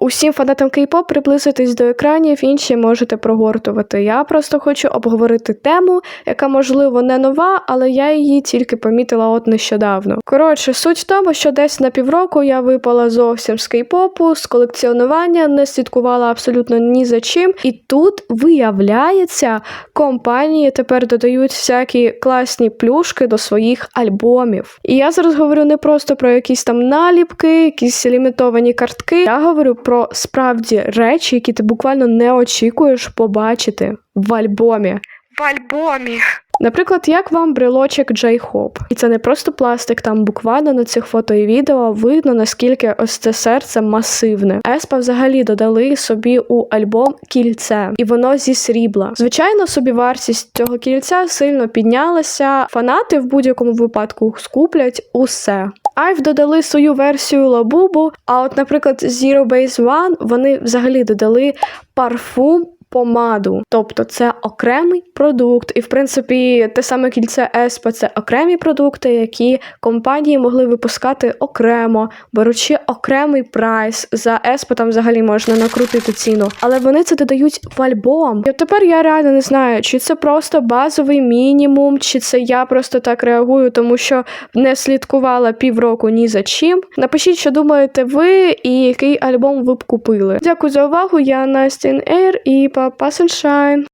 Усім фанатам кей-поп приблизитись до екранів, інші можете прогортувати. Я просто хочу обговорити тему, яка, можливо, не нова, але я її тільки помітила от нещодавно. Коротше, суть в тому, що десь на півроку я випала зовсім з кей-попу, з колекціонування, не слідкувала абсолютно ні за чим. І тут виявляється, компанії тепер додають всякі класні плюшки до своїх альбомів. І я зараз говорю не просто про якісь там наліпки, якісь лімітовані картки. Я говорю про справді речі, які ти буквально не очікуєш побачити в альбомі. В альбомі. Наприклад, як вам брелочок J-Hope. І це не просто пластик, там буквально на цих фото і відео видно, наскільки ось це серце масивне. Еспа взагалі додали собі у альбом кільце, і воно зі срібла. Звичайно, собівартість цього кільця сильно піднялася. Фанати в будь-якому випадку скуплять усе. Айв додали свою версію лабубу, а от, наприклад, Zero Base One вони взагалі додали парфум. Помаду, тобто це окремий продукт, і в принципі те саме кільце Еспа це окремі продукти, які компанії могли випускати окремо, беручи окремий прайс. За Еспа там взагалі можна накрутити ціну, але вони це додають в альбом. І от тепер я реально не знаю, чи це просто базовий мінімум, чи це я просто так реагую, тому що не слідкувала півроку ні за чим. Напишіть, що думаєте ви і який альбом ви б купили. Дякую за увагу. Я Настін Ейр і Папа Sunshine.